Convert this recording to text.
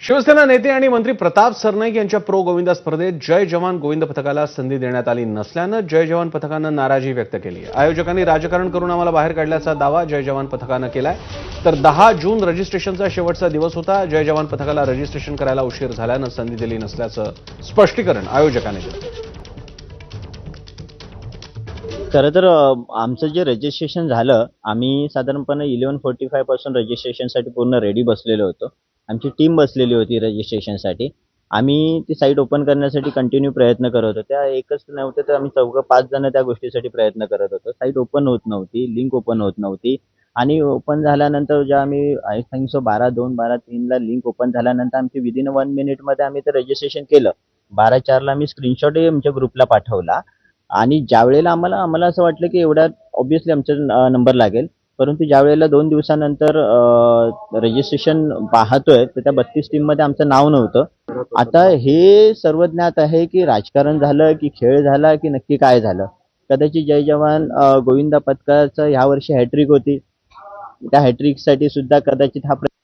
शिवसेना नेते आणि मंत्री प्रताप सरनाईक यांच्या प्रो गोविंदा स्पर्धेत जय जवान गोविंद पथकाला संधी देण्यात आली नसल्यानं जय जवान पथकानं नाराजी व्यक्त केली. आयोजकांनी राजकारण करून आम्हाला बाहेर काढल्याचा दावा जय जवान पथकानं केलाय. तर दहा जून रजिस्ट्रेशनचा शेवटचा दिवस होता. जय जवान पथकाला रजिस्ट्रेशन करायला उशीर झाल्यानं संधी दिली नसल्याचं स्पष्टीकरण आयोजकांनी दिलं. खरं तर आमचं जे रजिस्ट्रेशन झालं आम्ही साधारणपणे इलेव्हन फोर्टी फाय रजिस्ट्रेशनसाठी पूर्ण रेडी बसलेलो होतो. आमची टीम बसलेली होती रजिस्ट्रेशनसाठी आम्ही ती साईट ओपन करण्यासाठी कंटिन्यू प्रयत्न करत होतो. त्या एकच नव्हतं तर आम्ही चौघं पाच जण त्या गोष्टीसाठी प्रयत्न करत होतो. साईट ओपन होत नव्हती लिंक ओपन होत नव्हती. आणि ओपन झाल्यानंतर ज्या आम्ही आय थिंक सो बारा दोन बारा तीनला लिंक ओपन झाल्यानंतर आमची विदिन वन मिनिटमध्ये आम्ही ते रजिस्ट्रेशन केलं. बारा चारला आम्ही स्क्रीनशॉटही आमच्या ग्रुपला पाठवला. आणि ज्या वेळेला आम्हाला आम्हाला असं वाटलं की एवढ्यात ऑब्विसली आमचा नंबर लागेल. परंतु ज्या वेळेला दोन दिवसानंतर रजिस्ट्रेशन पाहतोय तर त्या बत्तीस टीममध्ये आमचं नाव नव्हतं. आता हे सर्व ज्ञात आहे की राजकारण झालं की खेळ झाला की नक्की काय झालं. कदाचित जय जवान गोविंदा पथकाचं ह्या वर्षी हॅट्रिक होती. त्या हॅट्रिकसाठी सुद्धा कदाचित हा प्र-